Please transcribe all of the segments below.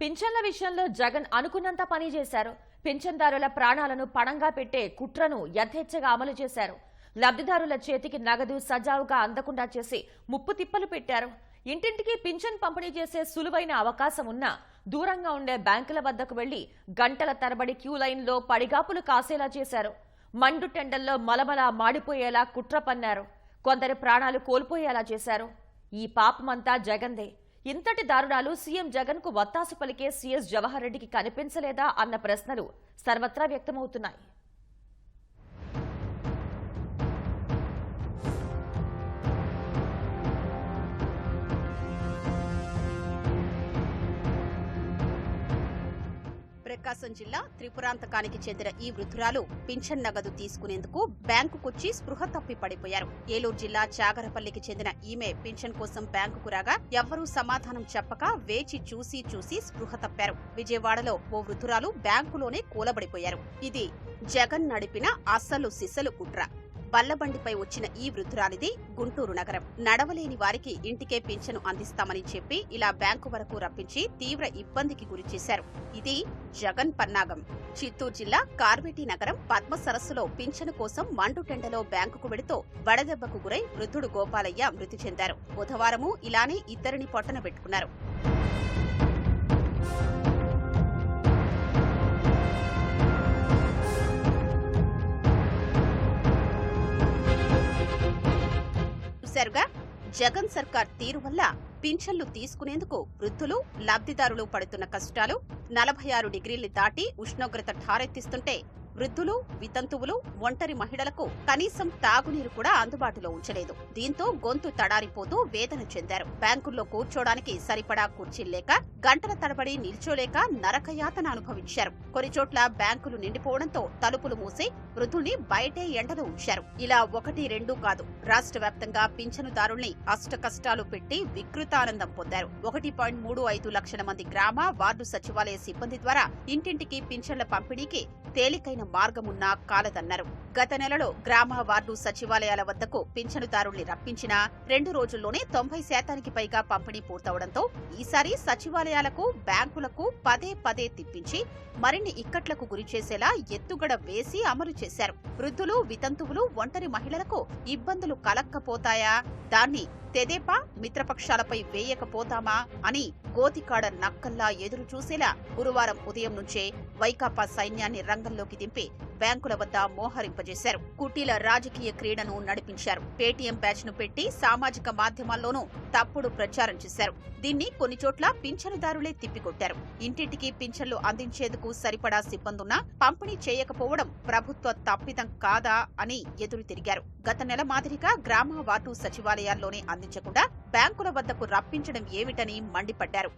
పింఛన్ల విషయంలో జగన్ అనుకున్నంత పని చేశారు. పింఛన్దారుల ప్రాణాలను పణంగా పెట్టే కుట్రను యథేచ్ఛగా అమలు చేశారు. లబ్ధిదారుల చేతికి నగదు సజావుగా అందకుండా చేసి ముప్పు తిప్పలు పెట్టారు. ఇంటింటికి పింఛన్ పంపిణీ చేసే సులువైన అవకాశం ఉన్నా దూరంగా ఉండే బ్యాంకుల వద్దకు వెళ్ళి గంటల తరబడి క్యూ లైన్లో పడిగాపులు కాసేలా చేశారు. మండు టెండల్లో మలమల మాడిపోయేలా కుట్ర పన్నారు. కొందరు ప్రాణాలు కోల్పోయేలా చేశారు. ఈ పాపమంతా జగందే. ఇంతటి దారుణాలు సీఎం జగన్కు వత్తాసు పలికే సీఎస్ జవహర్ రెడ్డికి కనిపించలేదా అన్న ప్రశ్నలు సర్వత్రా వ్యక్తమవుతున్నాయి. ప్రకాశం జిల్లా త్రిపురాంతకానికి చెందిన ఈ వృద్ధురాలు పింఛన్ నగదు తీసుకునేందుకు బ్యాంకుకొచ్చి స్పృహ తప్పి పడిపోయారు. ఏలూరు జిల్లా చాగరపల్లికి చెందిన ఈమె పింఛన్ కోసం బ్యాంకుకు రాగా ఎవ్వరూ సమాధానం చెప్పక వేచి చూసి చూసి స్పృహ తప్పారు. విజయవాడలో ఓ వృద్ధురాలు బ్యాంకులోనే కూలబడిపోయారు. ఇది జగన్ నడిపిన అస్సలు సిసలు కుట్ర. బల్లబండిపై వచ్చిన ఈ వృద్ధురాలిది గుంటూరు నగరం. నడవలేని వారికి ఇంటికే పింఛను అందిస్తామని చెప్పి ఇలా బ్యాంకు వరకు రప్పించి తీవ్ర ఇబ్బందికి గురిచేశారు ఇది జగన్ పన్నాగం. చిత్తూరు జిల్లా కార్వేటి నగరం పద్మ సరస్సులో పింఛను కోసం మండుటెండలో బ్యాంకుకు వెడుతూ వడదెబ్బకు గురై వృద్ధుడు గోపాలయ్య మృతి చెందారు. బుధవారము ఇలానే ఇద్దరిని పొట్టన పెట్టుకున్నారు. జగన్ సర్కార్ తీరు వల్ల పింఛన్లు తీసుకునేందుకు వృద్ధులు లబ్ధిదారులు పడుతున్న కష్టాలు నలభై ఆరు డిగ్రీలు దాటి ఉష్ణోగ్రత ఠారెత్తిస్తుంటే వృద్ధులు వితంతువులు ఒంటరి మహిళలకు కనీసం తాగునీరు కూడా అందుబాటులో ఉంచలేదు. దీంతో గొంతు తడారిపోతూ వేదన చెందారు. బ్యాంకుల్లో కూర్చోడానికి సరిపడా కుర్చీలు లేక గంటల తడబడి నిల్చోలేక నరకయాతన అనుభవించారు. కొన్ని చోట్ల బ్యాంకులు నిండిపోవడంతో తలుపులు మూసి వృద్ధుల్ని బయటే ఎండలో ఉంచారు. ఇలా ఒకటి రెండు కాదు. రాష్ట్ర వ్యాప్తంగా పింఛనుదారుల్ని అష్టకష్టాలు పెట్టి వికృతానందం పొందారు. ఒకటి పాయింట్ మూడు ఐదు లక్షల మంది గ్రామ వార్డు సచివాలయ సిబ్బంది ద్వారా ఇంటింటికి పింఛన్ల పంపిణీకి తేలికైన మార్గమున్నా కాలదన్నారు. గత నెలలో గ్రామ వార్డు సచివాలయాల వద్దకు పింఛనుదారుల్ని రప్పించినా రెండు రోజుల్లోనే తొంభై శాతానికి పైగా పంపిణీ పూర్తవడంతో ఈసారి సచివాలయాలకు బ్యాంకులకు పదే పదే తిప్పించి మరిన్ని ఇక్కట్లకు గురిచేసేలా ఎత్తుగడ వేసి అమలు చేశారు. వృద్ధులు వితంతువులు ఒంటరి మహిళలకు ఇబ్బందులు కలక్కపోతాయా? దాన్ని తెదేపా మిత్రపక్షాలపై వేయకపోతామా అని గోతికాడ నక్కల్లా ఎదురు చూసేలా గురువారం ఉదయం నుంచే వైకాపా సైన్యాన్ని రంగంలోకి దింపి బ్యాంకుల వద్ద మోహరింపజేశారు. కుటీల రాజకీయ క్రీడను నడిపించారు. పేటీఎం బ్యాచ్ను పెట్టి సామాజిక మాధ్యమాల్లోనూ తప్పుడు ప్రచారం చేశారు. దీన్ని కొన్ని చోట్ల పింఛనుదారులే తిప్పికొట్టారు. ఇంటింటికి పింఛన్లు అందించేందుకు సరిపడా సిబ్బందున్నా పంపిణీ చేయకపోవడం ప్రభుత్వ తప్పిదం కాదా అని ఎదురు తిరిగారు. గత నెల మాదిరిగా గ్రామ వార్డు సచివాలయాల్లోనే అందించకుండా బ్యాంకుల వద్దకు రప్పించడం ఏమిటని మండిపడ్డారు.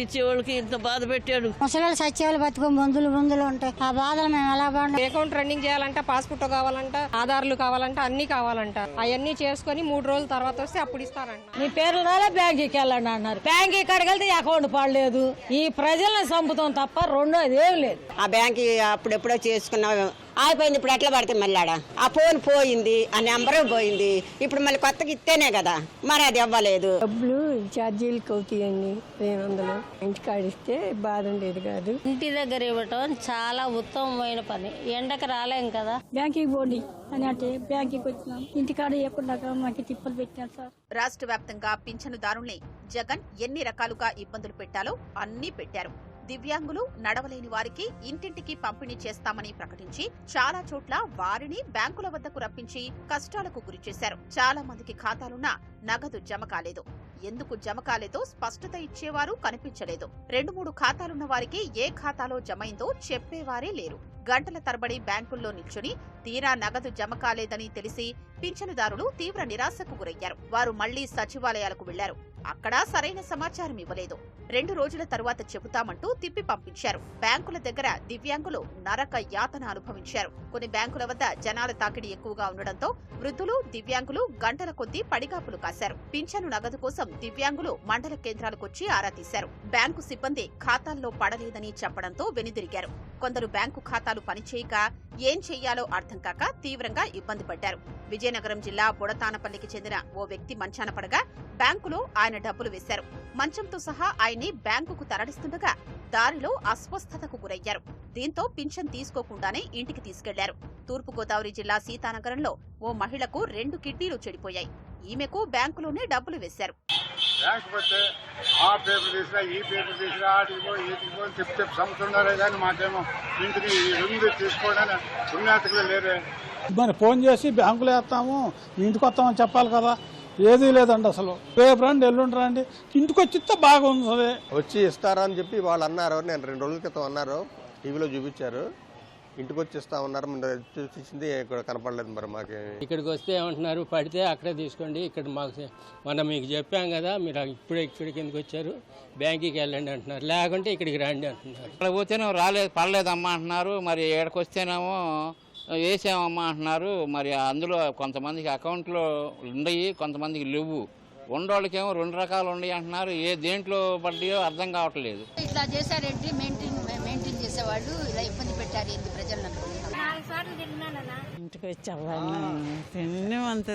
ఇచ్చేవాళ్ళకి ఇంత బాధ పెట్టాడు. ముసలి సత్యాలు బతుకు మందులు మందులు ఉంటాయి. ఆ బాధలు మేము ఎలా అకౌంట్ రన్నింగ్ చేయాలంట పాస్పోర్ట్ కావాలంట ఆధార్లు కావాలంట అన్ని కావాలంట. అవన్నీ చేసుకొని మూడు రోజుల తర్వాత వస్తే అప్పుడు ఇస్తారంట. నీ పేర్లు రాలే బ్యాంకుకి వెళ్ళండి అన్నారు. బ్యాంక్ ఇక్కడికి వెళ్తే అకౌంట్ పడలేదు. ఈ ప్రజల్ని చంపుతాం తప్ప రెండోది ఏం లేదు. ఆ బ్యాంక్ అప్పుడెప్పుడో చేసుకున్నాం అయిపోయింది ఇప్పుడు ఎట్లా పడుతుంది మళ్ళీ ఆడ. ఆ ఫోన్ పోయింది ఆ నెంబర్ పోయింది ఇప్పుడు మళ్ళీ కొత్తగా ఇస్తేనే కదా. మరి అది ఇవ్వలేదు. డబ్బులు ఛార్జీలకు అవుతాయండి రెండు వందలు. ఇంటికాడ ఇస్తే బాధ ఉండేది కాదు. ఇంటి దగ్గర ఇవ్వటం చాలా ఉత్తమమైన పని. ఎండకు రాలేం కదా? బ్యాంకింగ్ పోండి అని అంటే బ్యాంకింగ్ వచ్చినాం. ఇంటికాడ ఇవ్వకుండా మాకు తిప్పలు పెట్టినారు సార్. రాష్ట్ర వ్యాప్తంగా పింఛనుదారుల్ని జగన్ ఎన్ని రకాలుగా ఇబ్బందులు పెట్టాలో అన్నీ పెట్టారు. దివ్యాంగులు నడవలేని వారికి ఇంటింటికి పంపిణీ చేస్తామని ప్రకటించి చాలా చోట్ల వారిని బ్యాంకుల వద్దకు రప్పించి కష్టాలకు గురిచేశారు చాలా మందికి ఖాతాలున్నా నగదు జమ కాలేదు. ఎందుకు జమ కాలేదో స్పష్టత ఇచ్చేవారు కనిపించలేదు. రెండు మూడు ఖాతాలున్న వారికి ఏ ఖాతాలో జమైందో చెప్పేవారే లేరు. గంటల తరబడి బ్యాంకుల్లో నిల్చుని తీరా నగదు జమ కాలేదని తెలిసి పింఛనుదారులు తీవ్ర నిరాశకు గురయ్యారు. వారు మళ్ళీ సచివాలయాలకు వెళ్ళారు. అక్కడ సరైన సమాచారం ఇవ్వలేదు. రెండు రోజుల తరువాత చెబుతామంటూ తిప్పి పంపించారు. బ్యాంకుల దగ్గర దివ్యాంగులు నరక యాతన అనుభవించారు. కొన్ని బ్యాంకుల వద్ద జనాల తాకిడి ఎక్కువగా ఉండడంతో వృద్ధులు దివ్యాంగులు గంటల కొద్దీ పడిగాపులు కాశారు. పింఛను నగదు కోసం దివ్యాంగులు మండల కేంద్రాలకొచ్చి ఆరా తీశారు. బ్యాంకు సిబ్బంది ఖాతాల్లో పడలేదని చెప్పడంతో వెనుదిరిగారు. కొందరు బ్యాంకు ఖాతాలు పనిచేయక ఏం చెయ్యాలో అర్థం కాక తీవ్రంగా ఇబ్బంది పడ్డారు. విజయనగరం జిల్లా బుడతానపల్లికి చెందిన ఓ వ్యక్తి మంచాన పడగా బ్యాంకులో ఆయన డబ్బులు వేశారు. మంచంతో సహా ఆయన్ని బ్యాంకుకు తరలిస్తుండగా దారిలో అస్వస్థతకు గురయ్యారు. దీంతో పింఛన్ తీసుకోకుండానే ఇంటికి తీసుకెళ్ళారు. తూర్పుగోదావరి జిల్లా సీతానగరంలో ఓ మహిళకు రెండు కిడ్నీలు చెడిపోయాయి. ఈమెకు బ్యాంకులోనే డబ్బులు వేశారు. బ్యాంకు పోతే ఆ పేపర్ ఈ పేపర్ ఆటికి కానీ మాకేమో ఇంటికి ఉంది తీసుకోవడానికి పుణ్యాతికులు లేరే. మరి ఫోన్ చేసి బ్యాంకులో వేస్తాము ఇంటికి వస్తామని చెప్పాలి కదా. ఏదీ లేదండి అసలు. రేపు రండి ఎల్లుండి రండి. ఇంటికి వచ్చిస్తే బాగుంది వచ్చి ఇస్తారా అని చెప్పి వాళ్ళు అన్నారు. నేను రెండు రోజుల క్రితం అన్నారు. టీవీలో చూపించారు. ఇంటికి వచ్చి ఇస్తా ఉన్నారు. చూసింది ఇక్కడ కనపడలేదు మరి మాకేమి ఇక్కడికి వస్తే ఏమంటున్నారు? పడితే అక్కడే తీసుకోండి. ఇక్కడ మాకు మొన్న మీకు చెప్పాం కదా మీరు ఇప్పుడే ఇక్కడికి ఎందుకు వచ్చారు? బ్యాంకుకి వెళ్ళండి అంటున్నారు. లేకుంటే ఇక్కడికి రండి అంటున్నారు. అక్కడ పోతేనేమో రాలేదు పడలేదమ్మా అంటున్నారు. మరి ఏడకి వస్తేనేమో వేసామమ్మా అంటున్నారు. మరి అందులో కొంతమందికి అకౌంట్లో ఉండయి కొంతమందికి లేవు. ఉండోళ్ళకేమో రెండు రకాలు ఉన్నాయి అంటున్నారు. ఏ దేంట్లో పడ్డాయో అర్థం కావట్లేదు. ఇట్లా చేశారేంటి? మెయింటైన్ మెయింటైన్ చేసేవాళ్ళు ఇలా ఇబ్బంది పెట్టారు ఏంటి ప్రజలను? ఇంటికి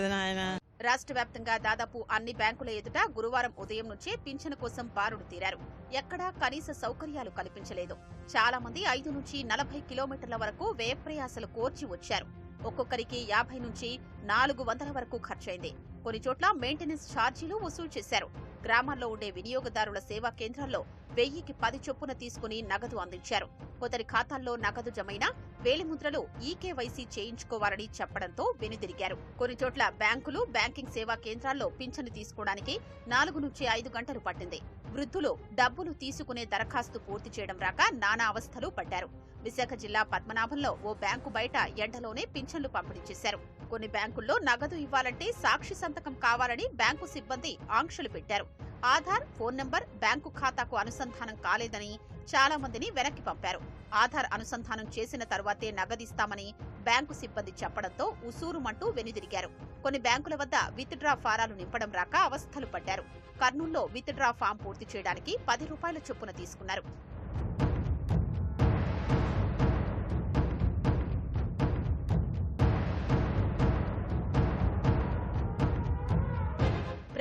నాయన. రాష్ట్ర వ్యాప్తంగా దాదాపు అన్ని బ్యాంకుల ఎదుట గురువారం ఉదయం నుంచే పింఛను కోసం బారుడు తీరారు. ఎక్కడా కనీస సౌకర్యాలు కల్పించలేదు. చాలా మంది ఐదు నుంచి నలభై కిలోమీటర్ల వరకు వ్యయప్రయాసలు కోర్చి వచ్చారు. ఒక్కొక్కరికి యాభై నుంచి నాలుగు వందల వరకు ఖర్చయింది. కొన్ని చోట్ల మెయింటెనెన్స్ ఛార్జీలు వసూలు చేశారు. గ్రామాల్లో ఉండే వినియోగదారుల సేవా కేంద్రాల్లో వెయ్యికి పది చొప్పున తీసుకుని నగదు అందించారు. కొందరి ఖాతాల్లో నగదు జమైనా వేలిముద్రలు ఈకేవైసీ చేయించుకోవాలని చెప్పడంతో వెనుదిరిగారు. కొన్ని చోట్ల బ్యాంకులు బ్యాంకింగ్ సేవా కేంద్రాల్లో పింఛను తీసుకోవడానికి నాలుగు నుంచి ఐదు గంటలు పట్టింది. వృద్ధులు డబ్బులు తీసుకునే దరఖాస్తు పూర్తి చేయడం రాక నానా అవస్థలు పడ్డారు. విశాఖ జిల్లా పద్మనాభంలో ఓ బ్యాంకు బయట ఎండలోనే పింఛన్లు పంపిణీ చేశారు. కొన్ని బ్యాంకుల్లో నగదు ఇవ్వాలంటే సాక్షి సంతకం కావాలని బ్యాంకు సిబ్బంది ఆంక్షలు పెట్టారు. ఆధార్ ఫోన్ నంబర్ బ్యాంకు ఖాతాకు అనుసంధానం కాలేదని చాలా మందిని వెనక్కి పంపారు. ఆధార్ అనుసంధానం చేసిన తర్వాతే నగదిస్తామని బ్యాంకు సిబ్బంది చెప్పడంతో ఉసూరుమంటూ వెనుదిరిగారు. కొన్ని బ్యాంకుల వద్ద విత్ డ్రా ఫారాలు నింపడం రాక అవస్థలు పడ్డారు. కర్నూల్లో విత్ డ్రా ఫామ్ పూర్తి చేయడానికి పది రూపాయల చొప్పున తీసుకున్నారు.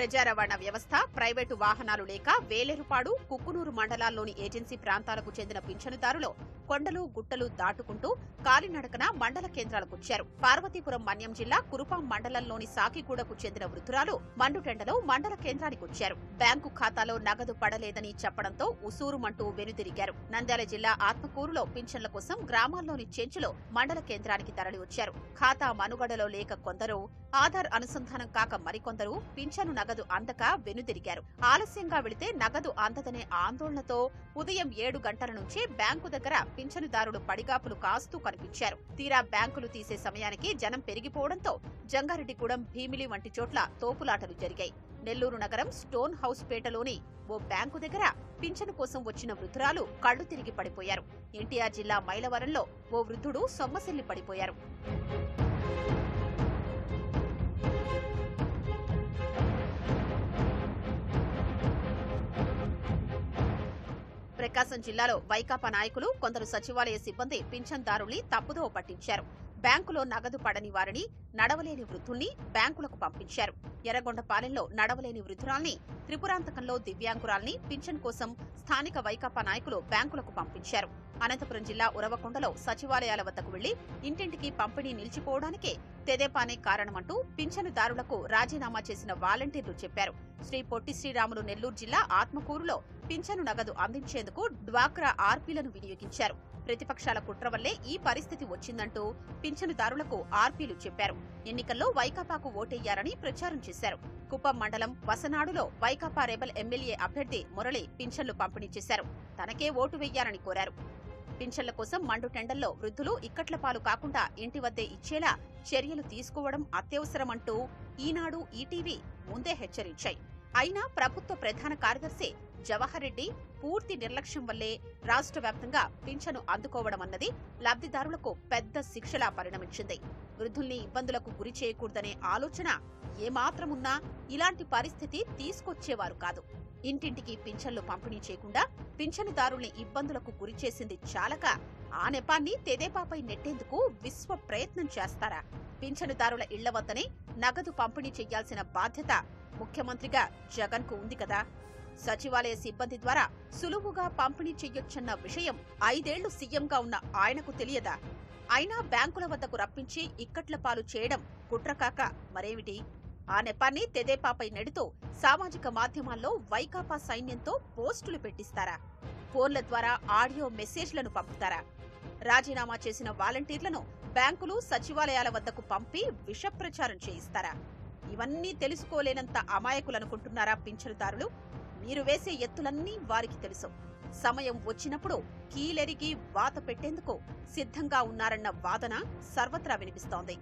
ప్రజా రవాణా వ్యవస్థ ప్రైవేటు వాహనాలు లేక వేలేరుపాడు కుక్కునూరు మండలాల్లోని ఏజెన్సీ ప్రాంతాలకు చెందిన పింఛనుదారులు కొండలు గుట్టలు దాటుకుంటూ కాలినడకన మండల కేంద్రాలకొచ్చారు పార్వతీపురం మన్యం జిల్లా కురుపాం మండలంలోని సాకిగూడకు చెందిన వృద్ధురాలు మండుటెండలో మండల కేంద్రానికి వచ్చారు. బ్యాంకు ఖాతాలో నగదు పడలేదని చెప్పడంతో ఉసూరుమంటూ వెనుదిరిగారు. నంద్యాల జిల్లా ఆత్మకూరులో పింఛన్ల కోసం గ్రామాల్లోని చెంచులో మండల కేంద్రానికి తరలి వచ్చారు ఖాతా మనుగడలో లేక కొందరు ఆధార్ అనుసంధానం కాక మరికొందరు పింఛను నగదు అందక వెనుదిరిగారు. ఆలస్యంగా వెళితే నగదు అందదనే ఆందోళనతో ఉదయం ఏడు గంటల నుంచే బ్యాంకు దగ్గర పింఛనుదారులు పడిగాపులు కాస్తూ కనిపించారు. తీరా బ్యాంకులు తీసే సమయానికి జనం పెరిగిపోవడంతో జంగారెడ్డిగూడెం భీమిలి వంటి చోట్ల తోపులాటలు జరిగాయి. నెల్లూరు నగరం స్టోన్ హౌస్ పేటలోని ఓ బ్యాంకు దగ్గర పింఛను కోసం వచ్చిన వృద్ధురాలు కళ్ళు తిరిగి పడిపోయారు. ఎన్టీఆర్ జిల్లా మైలవరంలో ఓ వృద్ధుడు సొమ్మసిల్లి పడిపోయారు. ప్రకాశం జిల్లాలో వైకాపా నాయకులు కొందరు సచివాలయ సిబ్బంది పింఛన్దారుల్ని తప్పుదోవ పట్టించారు. బ్యాంకులో నగదు పడని వారిని నడవలేని వృద్ధుల్ని బ్యాంకులకు పంపించారు. ఎర్రగొండపాలెంలో నడవలేని వృద్ధురాల్ని త్రిపురాంతకంలో దివ్యాంగురాల్ని పింఛన్ కోసం స్థానిక వైకాపా నాయకులు బ్యాంకులకు పంపించారు. అనంతపురం జిల్లా ఉరవకొండలో సచివాలయాల వద్దకు వెళ్ళి ఇంటింటికి పంపిణీ నిలిచిపోవడానికే తెదేపానే కారణమంటూ పింఛనుదారులకు రాజీనామా చేసిన వాలంటీర్లు చెప్పారు. శ్రీ పొట్టి శ్రీరాములు నెల్లూరు జిల్లా ఆత్మకూరులో పింఛను నగదు అందించేందుకు డ్వాక్రా ఆర్పీలను వినియోగించారు. ప్రతిపక్షాల కుట్ర వల్లే ఈ పరిస్థితి వచ్చిందంటూ పింఛనుదారులకు ఆర్పీలు చెప్పారు. ఎన్నికల్లో వైకాపాకు ఓటెయ్యారని ప్రచారం చేశారు. కుప్పం మండలం వసనాడులో వైకాపా రెబల్ ఎమ్మెల్యే అభ్యర్థి మురళి పింఛన్లు పంపిణీ చేశారు. తనకే ఓటు వెయ్యారని కోరారు. పింఛన్ల కోసం మండు టెండల్లో వృద్ధులు ఇక్కట్ల పాలు కాకుండా ఇంటి వద్దే ఇచ్చేలా చర్యలు తీసుకోవడం అత్యవసరమంటూ ఈనాడు ఈటీవీ ముందే హెచ్చరించాయి. అయినా ప్రభుత్వ ప్రధాన కార్యదర్శి జవహర్ రెడ్డి పూర్తి నిర్లక్ష్యం వల్లే రాష్ట్ర వ్యాప్తంగా పింఛను అందుకోవడం అన్నది లబ్ధిదారులకు పెద్ద శిక్షలా పరిణమించింది. వృద్ధుల్ని ఇబ్బందులకు గురి చేయకూడదనే ఆలోచన ఏమాత్రమున్నా ఇలాంటి పరిస్థితి తీసుకొచ్చేవారు కాదు. ఇంటింటికి పింఛన్లు పంపిణీ చేయకుండా పింఛనుదారుల్ని ఇబ్బందులకు గురి చేసింది చాలక ఆ నెపాన్ని తెదేపాపై నెట్టేందుకు విశ్వ ప్రయత్నం చేస్తారా? పింఛనుదారుల ఇళ్ళ వద్దనే నగదు పంపిణీ చేయాల్సిన బాధ్యత ముఖ్యమంత్రిగా జగన్కు ఉంది కదా. సచివాలయ సిబ్బంది ద్వారా సులువుగా పంపిణీ చెయ్యొచ్చన్న విషయం ఐదేళ్ళు సీఎంగా ఉన్న ఆయనకు తెలియదా? అయినా బ్యాంకుల వద్దకు రప్పించి ఇక్కట్ల పాలు చేయడం కుట్రకాక మరేమిటి? ఆ నెపాన్ని తెదేపాపై నెడుతూ సామాజిక మాధ్యమాల్లో వైకాపా సైన్యంతో పోస్టులు పెట్టిస్తారా? ఫోన్ల ద్వారా ఆడియో మెసేజ్లను పంపుతారా? రాజీనామా చేసిన వాలంటీర్లను బ్యాంకులు సచివాలయాల వద్దకు పంపి విషప్రచారం చేయిస్తారా? ఇవన్నీ తెలుసుకోలేనంత అమాయకులనుకుంటున్నారా పింఛనుదారులు? మీరు వేసే ఎత్తులన్నీ వారికి తెలుసు. సమయం వచ్చినప్పుడు కీలెరిగి వాత పెట్టేందుకు సిద్ధంగా ఉన్నారన్న వాదన సర్వత్రా వినిపిస్తోంది.